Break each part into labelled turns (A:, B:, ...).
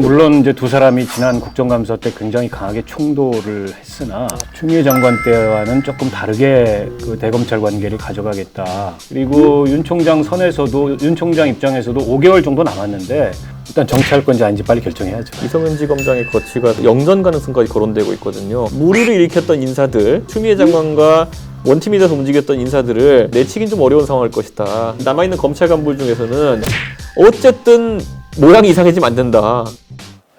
A: 물론 이제 두 사람이 지난 국정감사 때 굉장히 강하게 충돌을 했으나 추미애 장관 때와는 조금 다르게 그 대검찰 관계를 가져가겠다. 그리고 윤 총장 선에서도 윤 총장 입장에서도 5개월 정도 남았는데 일단 정치할 건지 아닌지 빨리 결정해야죠.
B: 이성윤 지검장의 거취가 영전 가능성까지 거론되고 있거든요. 무리를 일으켰던 인사들, 추미애 장관과 원팀이 돼서 움직였던 인사들을 내치긴 좀 어려운 상황일 것이다. 남아있는 검찰 간부 중에서는 어쨌든 모양이 이상해지면 안 된다.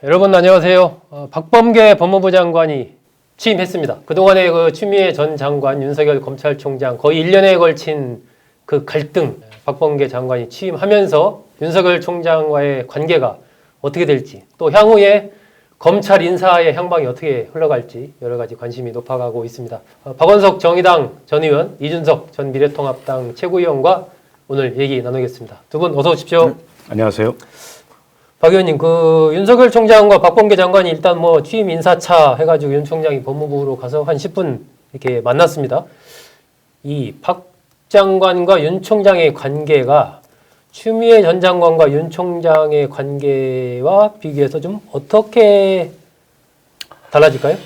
C: 여러분 안녕하세요. 어, 박범계 법무부 장관이 취임했습니다. 그동안의 그 추미애 전 장관, 윤석열 검찰총장 거의 1년에 걸친 그 갈등, 박범계 장관이 취임하면서 윤석열 총장과의 관계가 어떻게 될지, 또 향후에 검찰 인사의 향방이 어떻게 흘러갈지 여러 가지 관심이 높아가고 있습니다. 어, 박원석 정의당 전 의원, 이준석 전 미래통합당 최고위원과 오늘 얘기 나누겠습니다. 두 분 어서 오십시오.
A: 안녕하세요.
C: 박 의원님, 그 윤석열 총장과 박범계 장관이 일단 뭐 취임 인사차 해가지고 윤 총장이 법무부로 가서 한 10분 이렇게 만났습니다. 이 박 장관과 윤 총장의 관계가 추미애 전 장관과 윤 총장의 관계와 비교해서 좀 어떻게 달라질까요?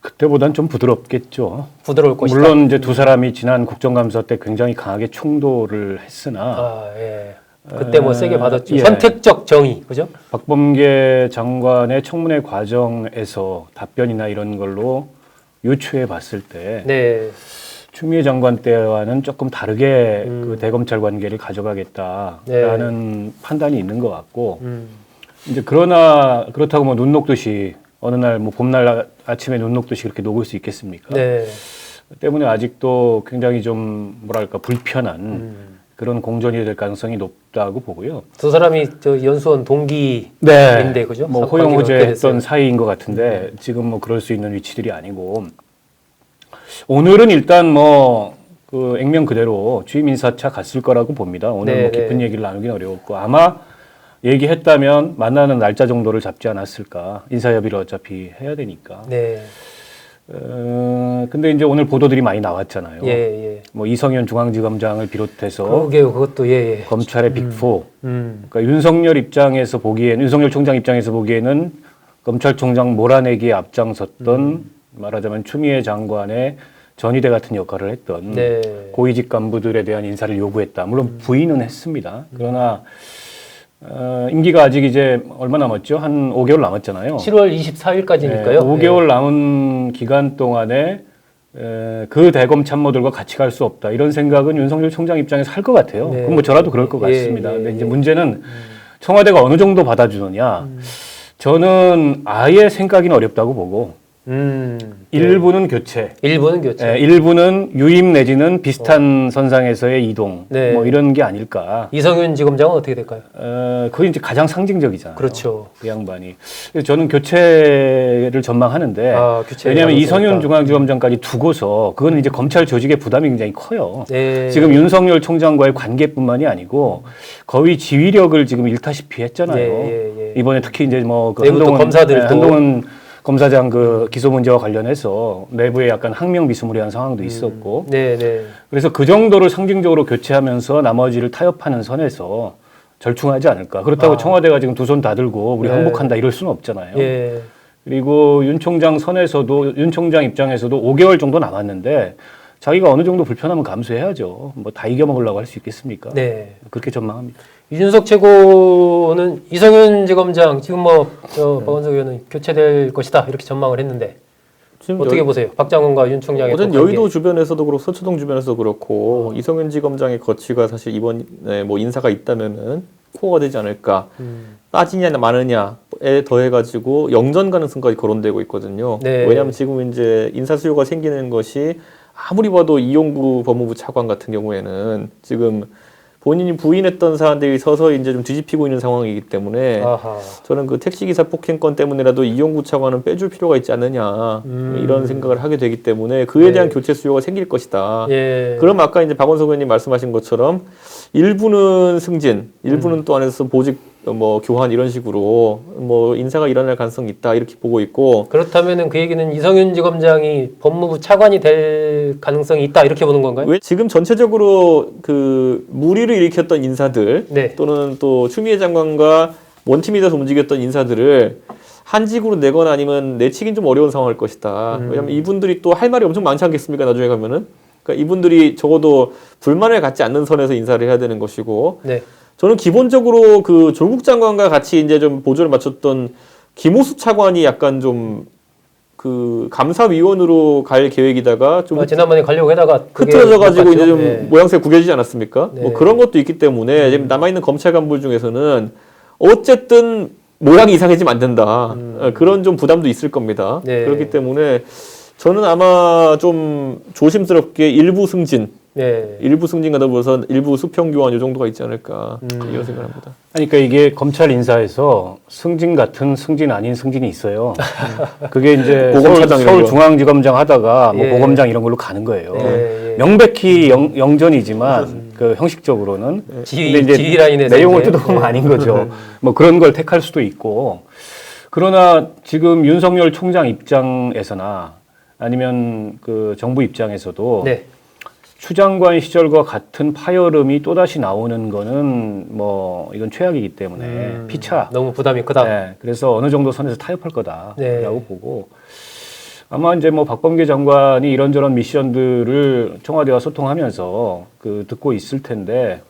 A: 그때보단 좀 부드럽겠죠.
C: 부드러울 것이다.
A: 물론 이제 두 사람이 지난 국정감사 때 굉장히 강하게 충돌을 했으나
C: 아, 예. 그때 뭐 세게 받았죠.
A: 예.
C: 선택적 정의, 그죠?
A: 박범계 장관의 청문회 과정에서 답변이나 이런 걸로 유추해 봤을 때
C: 네.
A: 추미애 장관 때와는 조금 다르게
C: 음.
A: 그 대검찰 관계를 가져가겠다라는 판단이 있는 것 같고
C: 음.
A: 이제 그러나 그렇다고 뭐 눈 녹듯이 어느 날 뭐 봄날 아- 아침에 눈 녹듯이 그렇게 녹을 수 있겠습니까?
C: 네.
A: 때문에 아직도 굉장히 좀 뭐랄까 불편한
C: 음.
A: 그런 공전이 될 가능성이 높다고 보고요.
C: 두 사람이 저 연수원 동기
A: 네.
C: 인데, 그죠?
A: 뭐
C: 관계가
A: 호영호재
C: 어떻게 됐어요?
A: 했던 사이인 것 같은데 지금 뭐 그럴 수 있는 위치들이 아니고 오늘은 일단 뭐 그 액면 그대로 취임 인사차 갔을 거라고 봅니다. 오늘
C: 네,
A: 뭐 깊은
C: 네.
A: 얘기를 나누긴 어려웠고 아마 얘기했다면 만나는 날짜 정도를 잡지 않았을까 인사협의를 어차피 해야 되니까.
C: 네.
A: 어, 근데 이제 오늘 보도들이 많이 나왔잖아요.
C: 예, 예.
A: 뭐 이성현 중앙지검장을 비롯해서
C: 그러게요. 그것도 예, 예.
A: 검찰의 빅포
C: 음.
A: 그러니까 윤석열 입장에서 보기에는 윤석열 총장 입장에서 보기에는 검찰총장 몰아내기에 앞장섰던
C: 음.
A: 말하자면 추미애 장관의 전위대 같은 역할을 했던
C: 네.
A: 고위직 간부들에 대한 인사를 요구했다. 물론 부인은 했습니다. 그러나 어, 임기가 아직 이제 얼마 남았죠? 한 5개월 남았잖아요.
C: 7월 24일까지니까요.
A: 네, 5개월 남은 기간 동안에 에, 그 대검 참모들과 같이 갈 수 없다 이런 생각은 윤석열 총장 입장에서 할 것 같아요.
C: 네.
A: 그럼 뭐 저라도 그럴 것
C: 예,
A: 같습니다.
C: 예,
A: 근데 이제
C: 예.
A: 문제는 청와대가 어느 정도 받아주느냐.
C: 음.
A: 저는 아예 생각이는 어렵다고 보고
C: 음.
A: 일부는 교체,
C: 일부는 교체.
A: 에, 일부는 유임 내지는 비슷한 선상에서의 이동,
C: 네.
A: 뭐 이런 게 아닐까.
C: 이성윤 지검장은 어떻게 될까요?
A: 어, 그게 이제 가장 상징적이잖아요.
C: 그렇죠.
A: 그 양반이. 그래서 저는 교체를 전망하는데
C: 아, 교체
A: 왜냐하면 이성윤. 중앙지검장까지 두고서 그건 이제 검찰 조직의 부담이 굉장히 커요.
C: 네.
A: 지금 윤석열 총장과의 관계뿐만이 아니고 거의 지휘력을 지금 잃다시피 했잖아요.
C: 예, 예, 예.
A: 이번에 특히 이제 뭐그
C: 내부 또 검사들도.
A: 네, 한동훈 검사장 그 기소 문제와 관련해서 내부에 약간 항명 비스무리한 상황도 있었고
C: 네, 네.
A: 그래서 그 정도를 상징적으로 교체하면서 나머지를 타협하는 선에서 절충하지 않을까. 그렇다고
C: 아.
A: 청와대가 지금 두 손 다 들고 우리
C: 네.
A: 항복한다 이럴 수는 없잖아요.
C: 예.
A: 그리고 윤 총장 선에서도 윤 총장 입장에서도 5개월 정도 남았는데 자기가 어느 정도 불편하면 감수해야죠. 뭐 다 이겨 먹으려고 할 수 있겠습니까?
C: 네.
A: 그렇게 전망합니다.
C: 이준석 최고는 이성윤 지검장 지금 뭐저 박원석 의원은 교체될 것이다 이렇게 전망을 했는데
B: 지금
C: 어떻게
B: 여-
C: 보세요? 박 장관과 윤 총장의 관계.
B: 여의도 주변에서도 그렇고 서초동 주변에서도 그렇고 이성윤 지검장의 거취가 사실 이번에 뭐 인사가 있다면은 코어가 되지 않을까
C: 음.
B: 빠지냐 마느냐에 더해가지고 영전 가능성까지 거론되고 있거든요.
C: 네.
B: 왜냐하면 지금 이제 인사 수요가 생기는 것이 아무리 봐도 이용구 법무부 차관 같은 경우에는 지금 본인이 부인했던 사안들이 서서히 이제 좀 뒤집히고 있는 상황이기 때문에
C: 아하.
B: 저는 그 택시기사 폭행건 때문이라도 이용구 차관은 빼줄 필요가 있지 않느냐
C: 음.
B: 이런 생각을 하게 되기 때문에 그에 대한
C: 네.
B: 교체 수요가 생길 것이다.
C: 예.
B: 그럼 아까 이제 박원석 의원님 말씀하신 것처럼 일부는 승진, 일부는
C: 음.
B: 또 안에서 보직 뭐 교환 이런 식으로 뭐 인사가 일어날 가능성이 있다 이렇게 보고 있고
C: 그렇다면은 그 얘기는 이성윤 지검장이 법무부 차관이 될 가능성이 있다 이렇게 보는 건가요?
B: 왜 지금 전체적으로 그 무리를 일으켰던 인사들
C: 네.
B: 또는 또 추미애 장관과 원팀에서 움직였던 인사들을 한직으로 내거나 아니면 내치긴 좀 어려운 상황일 것이다.
C: 음.
B: 왜냐하면 이분들이 또 할 말이 엄청 많지 않겠습니까? 나중에 가면은. 그러니까 이분들이 적어도 불만을 갖지 않는 선에서 인사를 해야 되는 것이고
C: 네.
B: 저는 기본적으로 그 조국 장관과 같이 이제 좀 보조를 맞췄던 김호수 차관이 약간 좀 그 감사위원으로 갈 계획이다가 좀
C: 어, 지난번에 가려고 하다가
B: 흐트러져 가지고
C: 못
B: 이제. 좀
C: 네.
B: 모양새 구겨지지 않았습니까?
C: 네.
B: 뭐 그런 것도 있기 때문에 지금 남아 있는 검찰 간부 중에서는 어쨌든 모양이 이상해지면 안 된다. 어, 그런 좀 부담도 있을 겁니다.
C: 음. 네.
B: 그렇기 때문에 저는 아마 좀 조심스럽게 일부 승진,
C: 네.
B: 일부 승진과 더불어서 일부 수평 교환 이 정도가 있지 않을까
C: 음.
B: 이런 생각합니다.
A: 그러니까 이게 검찰 인사에서 승진 같은 승진 아닌 승진이 있어요. 그게 이제 서울. 서울중앙지검장 하다가 뭐
C: 예.
A: 고검장 이런 걸로 가는 거예요.
C: 네, 예.
A: 명백히 영, 영전이지만 그 형식적으로는 근데 이제
C: 지휘 라인에서
A: 내용을
C: 이제.
A: 뜯어보면
C: 네.
A: 아닌 거죠. 뭐 그런 걸 택할 수도 있고 그러나 지금 윤석열 총장 입장에서나 아니면 그 정부 입장에서도
C: 네.
A: 추 장관 시절과 같은 파열음이 또다시 나오는 거는 뭐 이건 최악이기 때문에
C: 음,
A: 피차.
C: 너무 부담이 크다.
A: 네, 그래서 어느 정도 선에서 타협할 거다라고
C: 네.
A: 보고 아마 이제 뭐 박범계 장관이 이런저런 미션들을 청와대와 소통하면서 그 듣고 있을 텐데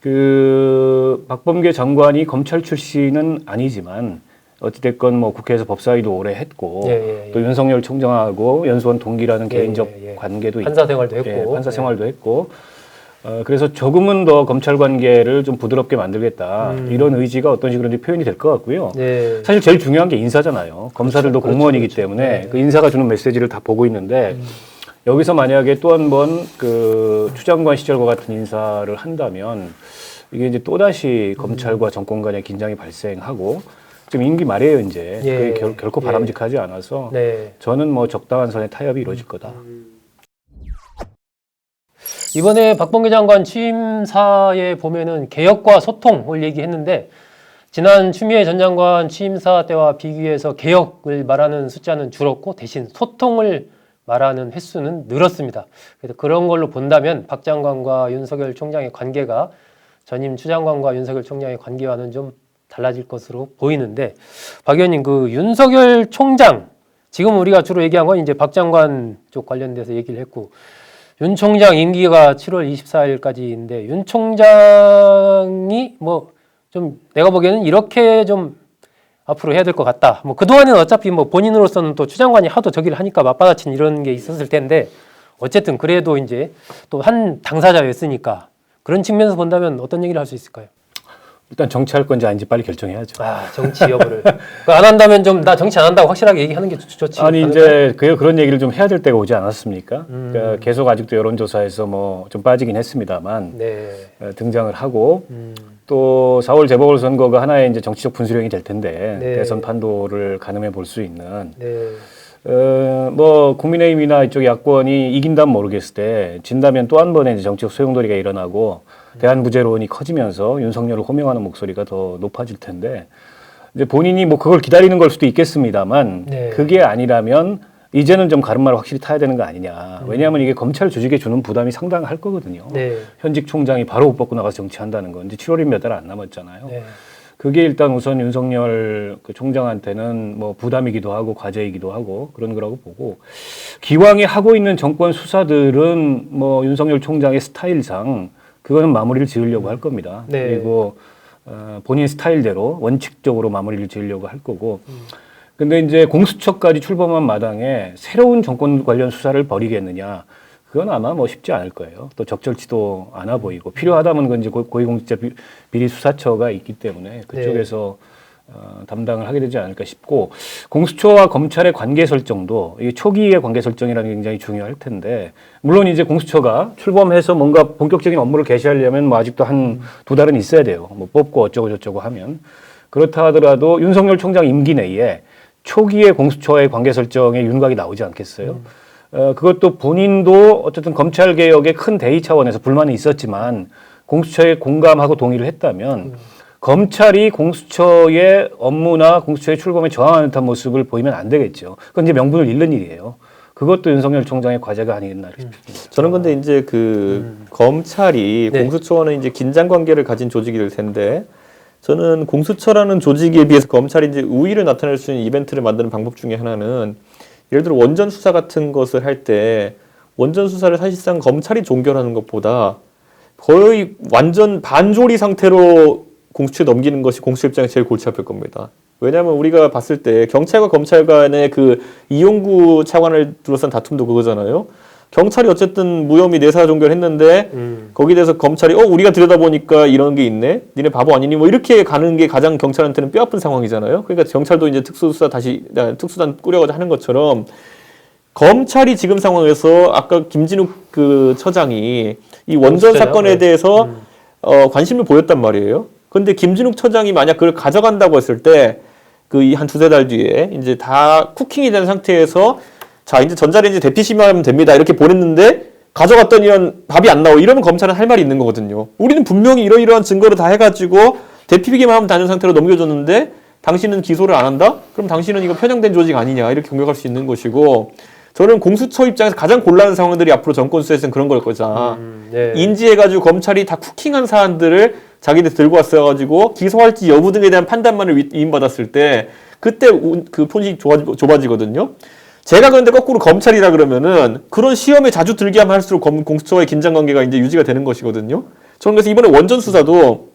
A: 그 박범계 장관이 검찰 출신은 아니지만 어찌됐건 뭐 국회에서 법사위도 오래 했고
C: 예, 예, 예.
A: 또 윤석열 총장하고 연수원 동기라는
C: 예,
A: 개인적
C: 예, 예.
A: 관계도
C: 판사
A: 있고
C: 생활도 했고.
A: 예, 판사 생활도 했고 어, 그래서 조금은 더 검찰 관계를 좀 부드럽게 만들겠다
C: 음.
A: 이런 의지가 어떤 식으로든지 표현이 될 것 같고요.
C: 네.
A: 사실 제일 중요한 게 인사잖아요. 검사들도
C: 그렇죠,
A: 공무원이기
C: 그렇죠.
A: 때문에
C: 네. 음.
A: 그 인사가 주는 메시지를 다 보고 있는데 여기서 만약에 또 한 번 그 추장관 시절과 같은 인사를 한다면 이게 이제 또 다시
C: 음.
A: 검찰과 정권 간의 긴장이 발생하고 지금 임기 말이에요 이제
C: 예.
A: 그게 결, 결코
C: 예.
A: 바람직하지 않아서
C: 네.
A: 저는 뭐 적당한 선의 타협이 이루어질 거다.
C: 이번에 박범계 장관 취임사에 보면은 개혁과 소통을 얘기했는데 지난 추미애 전 장관 취임사 때와 비교해서 개혁을 말하는 숫자는 줄었고 대신 소통을 말하는 횟수는 늘었습니다. 그래서 그런 걸로 본다면 박 장관과 윤석열 총장의 관계가 전임 추 장관과 윤석열 총장의 관계와는 좀 달라질 것으로 보이는데 박 의원님 그 윤석열 총장 지금 우리가 주로 얘기한 건 이제 박 장관 쪽 관련돼서 얘기를 했고 윤 총장 임기가 7월 24일까지인데 윤 총장이 뭐 좀 내가 보기에는 이렇게 좀 앞으로 해야 될 것 같다. 뭐 그동안에는 어차피 뭐 본인으로서는 또 추장관이 하도 저기를 하니까 맞받아친 이런 게 있었을 텐데 어쨌든 그래도 이제 또 한 당사자였으니까 그런 측면에서 본다면 어떤 얘기를 할 수 있을까요?
A: 일단 정치할 건지 아닌지 빨리 결정해야죠.
C: 아 정치 여부를 그안 한다면 좀 나 정치 안 한다고 확실하게 얘기하는 게 좋- 좋지
A: 아니? 이제 그 그런 얘기를 좀 해야 될 때가 오지 않았습니까?
C: 음.
A: 그러니까 계속 아직도 여론조사에서 뭐 좀 빠지긴 했습니다만
C: 네.
A: 어, 등장을 하고
C: 음.
A: 또 4월 재보궐 선거가 하나의 이제 정치적 분수령이 될 텐데
C: 네.
A: 대선 판도를 가늠해 볼 수 있는
C: 네.
A: 어, 뭐 국민의힘이나 이쪽 야권이 이긴다면 모르겠을 때 진다면 또 한 번의 정치적 소용돌이가 일어나고 대한부재론이 커지면서 윤석열을 호명하는 목소리가 더 높아질 텐데 이제 본인이 뭐 그걸 기다리는 걸 수도 있겠습니다만
C: 네.
A: 그게 아니라면 이제는 좀 가름말을 확실히 타야 되는 거 아니냐. 왜냐하면 이게 검찰 조직에 주는 부담이 상당할 거거든요.
C: 네.
A: 현직 총장이 바로 옷 벗고 나가서 정치한다는 건 이제 7월이 몇 달 안 남았잖아요.
C: 네.
A: 그게 일단 우선 윤석열 그 총장한테는 뭐 부담이기도 하고 과제이기도 하고 그런 거라고 보고 기왕에 하고 있는 정권 수사들은 뭐 윤석열 총장의 스타일상 그거는 마무리를 지으려고 할 겁니다.
C: 네.
A: 그리고 어, 본인 스타일대로 원칙적으로 마무리를 지으려고 할 거고. 근데 이제 공수처까지 출범한 마당에 새로운 정권 관련 수사를 벌이겠느냐. 그건 아마 뭐 쉽지 않을 거예요. 또 적절치도 않아 보이고 필요하다면 그건 이제 고- 고위공직자 비- 비리 수사처가 있기 때문에 그쪽에서 어, 담당을 하게 되지 않을까 싶고 공수처와 검찰의 관계 설정도 이게 초기의 관계 설정이라는 게 굉장히 중요할 텐데 물론 이제 공수처가 출범해서 뭔가 본격적인 업무를 개시하려면 뭐 아직도 한 두 달은 있어야 돼요. 뭐 뽑고 어쩌고 저쩌고 하면 그렇다 하더라도 윤석열 총장 임기 내에 초기의 공수처의 관계 설정에 윤곽이 나오지 않겠어요? 어, 그것도 본인도 어쨌든 검찰 개혁의 큰 대의 차원에서 불만이 있었지만 공수처에 공감하고 동의를 했다면 검찰이 공수처의 업무나 공수처의 출범에 저항하는 듯한 모습을 보이면 안 되겠죠. 그건 이제 명분을 잃는 일이에요. 그것도 윤석열 총장의 과제가 아니겠나 싶습니다.
B: 저는 근데 이제 그 검찰이
C: 네.
B: 공수처와는 이제 긴장 관계를 가진 조직일 텐데 저는 공수처라는 조직에 비해서 검찰이 이제 우위를 나타낼 수 있는 이벤트를 만드는 방법 중에 하나는 예를 들어 원전 수사 같은 것을 할 때 원전 수사를 사실상 검찰이 종결하는 것보다 거의 완전 반조리 상태로 공수처에 넘기는 것이 공수처 입장에 제일 골치 아플 겁니다. 왜냐하면 우리가 봤을 때 경찰과 검찰 간의 그 이용구 차관을 둘러싼 다툼도 그거잖아요. 경찰이 어쨌든 무혐의 내사 종결했는데
C: 음.
B: 거기에 대해서 검찰이 어 우리가 들여다보니까 이런 게 있네 니네 바보 아니니 뭐 이렇게 가는 게 가장 경찰한테는 뼈아픈 상황이잖아요 그러니까 경찰도 이제 특수수사 다시 아, 특수단 꾸려가지고 하는 것처럼 검찰이 지금 상황에서 아까 김진욱 그 처장이 이 원전
C: 공수처요?
B: 사건에
C: 네.
B: 대해서
C: 음.
B: 어, 관심을 보였단 말이에요. 근데 김진욱 처장이 만약 그걸 가져간다고 했을 때그이한 두세 달 뒤에 이제 다 쿠킹이 된 상태에서 자 이제 전자레인지 대피시하면 됩니다 이렇게 보냈는데 가져갔더니만 밥이 안 나오 이러면 검찰은 할 말이 있는 거거든요. 우리는 분명히 이러이러한 증거를 다 해가지고 대피기만 하면 되는 상태로 넘겨줬는데 당신은 기소를 안 한다? 그럼 당신은 이거 편향된 조직 아니냐 이렇게 공격할 수 있는 것이고 저는 공수처 입장에서 가장 곤란한 상황들이 앞으로 정권 수사에서는 그런 걸 거잖아.
C: 음, 네.
B: 인지해가지고 검찰이 다 쿠킹한 사안들을 자기들 들고 왔어가지고 기소할지 여부 등에 대한 판단만을 위- 위임받았을 때 그때 우- 그 폰이 좁아지- 좁아지거든요. 제가 그런데 거꾸로 검찰이라 그러면은 그런 시험에 자주 들게 하면 할수록 검- 공수처와의 긴장 관계가 이제 유지가 되는 것이거든요. 저는 그래서 이번에 원전 수사도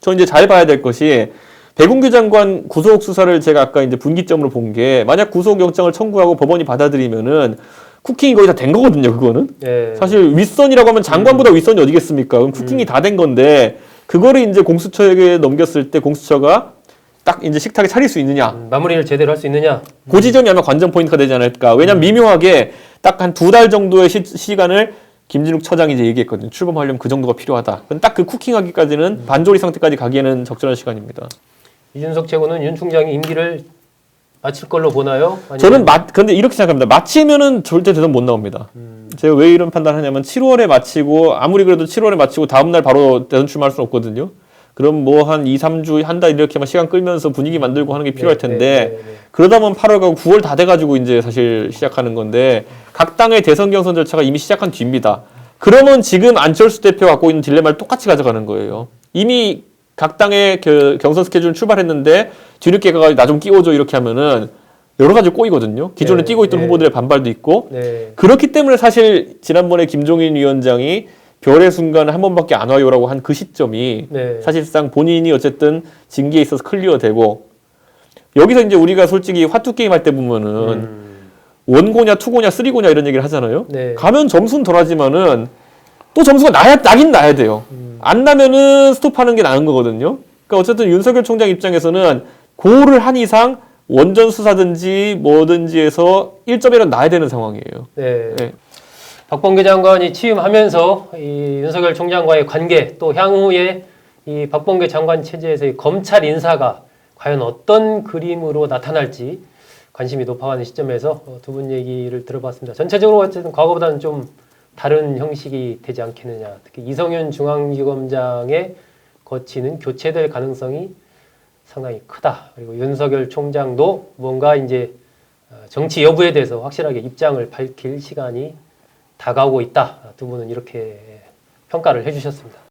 B: 저 이제 잘 봐야 될 것이 배공규 장관 구속 수사를 제가 아까 이제 분기점으로 본 게 만약 구속 영장을 청구하고 법원이 받아들이면은 쿠킹이 거의 다 된 거거든요. 그거는
C: 네.
B: 사실 윗선이라고 하면 장관보다 윗선이 어디겠습니까? 그럼 쿠킹이 다된 건데 그거를 이제 공수처에게 넘겼을 때 공수처가 딱 이제 식탁에 차릴 수 있느냐?
C: 음, 마무리를 제대로 할 수 있느냐?
B: 그 지점이 아마 관전 포인트가 되지 않을까? 왜냐면 미묘하게 딱 한 두 달 정도의 시, 간을 김진욱 처장이 이제 얘기했거든요. 출범하려면 그 정도가 필요하다. 딱 그 쿠킹하기까지는 반조리 상태까지 가기에는 적절한 시간입니다.
C: 이준석 최고는 윤 총장이 임기를 마칠 걸로 보나요? 아니면-
B: 저는 마, 근데 이렇게 생각합니다. 마치면은 절대 대선 못 나옵니다. 제가 왜 이런 판단하냐면 7월에 마치고 아무리 그래도 7월에 마치고 다음 날 바로 대선 출마할 수는 없거든요. 그럼 뭐 한 2, 3주, 한 달 이렇게만 시간 끌면서 분위기 만들고 하는 게 필요할
C: 네,
B: 텐데
C: 네, 네, 네.
B: 그러다 보면 8월 가고 9월 다 돼가지고 이제 사실 시작하는 건데 각 당의 대선 경선 절차가 이미 시작한 뒤입니다. 그러면 지금 안철수 대표 가 갖고 있는 딜레마를 똑같이 가져가는 거예요. 이미 각 당의 그 경선 스케줄 출발했는데 뒤늦게 가가지고 나 좀 끼워줘 이렇게 하면은 여러 가지 꼬이거든요. 기존에
C: 네,
B: 뛰고 있던
C: 네.
B: 후보들의 반발도 있고
C: 네.
B: 그렇기 때문에 사실 지난번에 김종인 위원장이 별의 순간을 한 번밖에 안 와요라고 한 그 시점이
C: 네.
B: 사실상 본인이 어쨌든 징계에 있어서 클리어되고 여기서 이제 우리가 솔직히 화투 게임 할 때 보면은
C: 음,
B: 원고냐 투고냐 쓰리고냐 이런 얘기를 하잖아요.
C: 네.
B: 가면 점수는 덜하지만은 또 점수가 나야 나긴 나야 돼요.
C: 음.
B: 안 나면은 스톱하는 게 나은 거거든요. 그러니까 어쨌든 윤석열 총장 입장에서는 고를 한 이상 원전 수사든지 뭐든지 해서 1점이라도 나야 되는 상황이에요.
C: 네.
B: 네.
C: 박범계 장관이 취임하면서 이 윤석열 총장과의 관계 또 향후에 이 박범계 장관 체제에서의 검찰 인사가 과연 어떤 그림으로 나타날지 관심이 높아가는 시점에서 어, 두분 얘기를 들어봤습니다. 전체적으로 어쨌든 과거보다는 좀 다른 형식이 되지 않겠느냐. 특히 이성윤 중앙지검장의 거치는 교체될 가능성이 상당히 크다. 그리고 윤석열 총장도 뭔가 이제 어, 정치 여부에 대해서 확실하게 입장을 밝힐 시간이 다가오고 있다. 두 분은 이렇게 평가를 해주셨습니다.